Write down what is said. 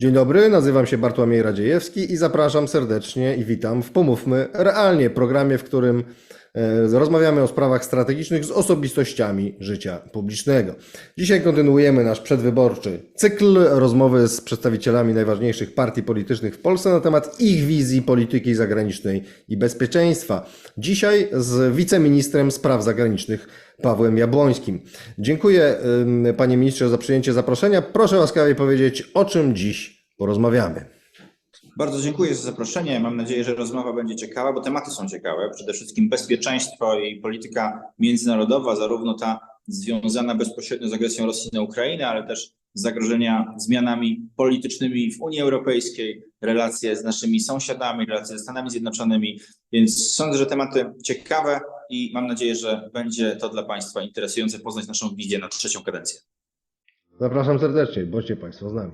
Dzień dobry, nazywam się Bartłomiej Radziejewski i zapraszam serdecznie i witam w Pomówmy Realnie, programie, w którym rozmawiamy o sprawach strategicznych z osobistościami życia publicznego. Dzisiaj kontynuujemy nasz przedwyborczy cykl rozmowy z przedstawicielami najważniejszych partii politycznych w Polsce na temat ich wizji polityki zagranicznej i bezpieczeństwa. Dzisiaj z wiceministrem spraw zagranicznych Pawłem Jabłońskim. Dziękuję panie ministrze za przyjęcie zaproszenia. Proszę łaskawie powiedzieć, o czym dziś porozmawiamy. Bardzo dziękuję za zaproszenie. Mam nadzieję, że rozmowa będzie ciekawa, bo tematy są ciekawe. Przede wszystkim bezpieczeństwo i polityka międzynarodowa, zarówno ta związana bezpośrednio z agresją Rosji na Ukrainę, ale też zagrożenia zmianami politycznymi w Unii Europejskiej, relacje z naszymi sąsiadami, relacje ze Stanami Zjednoczonymi. Więc sądzę, że tematy ciekawe i mam nadzieję, że będzie to dla Państwa interesujące poznać naszą wizję na trzecią kadencję. Zapraszam serdecznie, bądźcie państwo z nami.